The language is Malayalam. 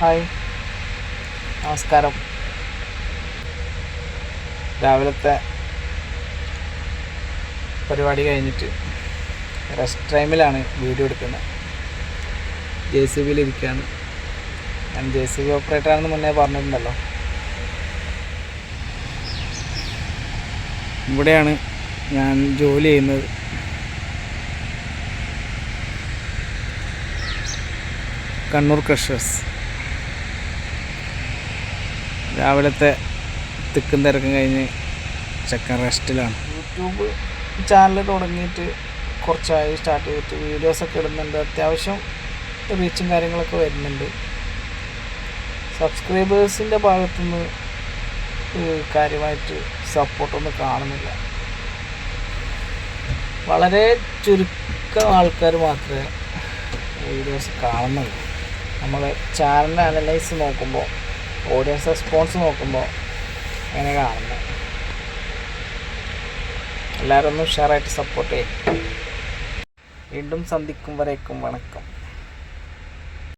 ഹായ്. നമസ്കാരം. രാവിലത്തെ പരിപാടി കഴിഞ്ഞിട്ട് റെസ്റ്റ് ടൈമിലാണ് വീഡിയോ എടുക്കുന്നത്. ജെ സി ബിയിലിരിക്കുകയാണ് ഞാൻ ജെ സി ബി ഓപ്പറേറ്ററാണെന്ന് മുന്നേ പറഞ്ഞിട്ടുണ്ടല്ലോ. ഇവിടെയാണ് ഞാൻ ജോലി ചെയ്യുന്നത്. കണ്ണൂർ ക്രഷേഴ്സ് രാവിലത്തെ തിക്കും തിരക്കും കഴിഞ്ഞ് ചെക്കൻ റെസ്റ്റിലാണ്. യൂട്യൂബ് ചാനൽ തുടങ്ങിയിട്ട് കുറച്ചായി സ്റ്റാർട്ട് ചെയ്തിട്ട് വീഡിയോസൊക്കെ ഇടുന്നുണ്ട്. അത്യാവശ്യം റീച്ചും കാര്യങ്ങളൊക്കെ വരുന്നുണ്ട്. സബ്സ്ക്രൈബേഴ്സിന്റെ ഭാഗത്തുനിന്ന് കാര്യമായിട്ട് സപ്പോർട്ടൊന്നും കാണുന്നില്ല. വളരെ ചുരുക്കം ആൾക്കാർ മാത്രമേ വീഡിയോസ് കാണുന്നുള്ളൂ. നമ്മൾ ചാനൽ അനലൈസ് നോക്കുമ്പോൾ ഓഡിയൻസ് റെസ്പോൺസ് നോക്കുമ്പോൾ അങ്ങനെ കാണുന്നത് എല്ലാവരും ഒന്ന് ഉഷാറായിട്ട് സപ്പോർട്ട് ചെയ്യും. വീണ്ടും സന്ധിക്കും വരേക്കും വണക്കം.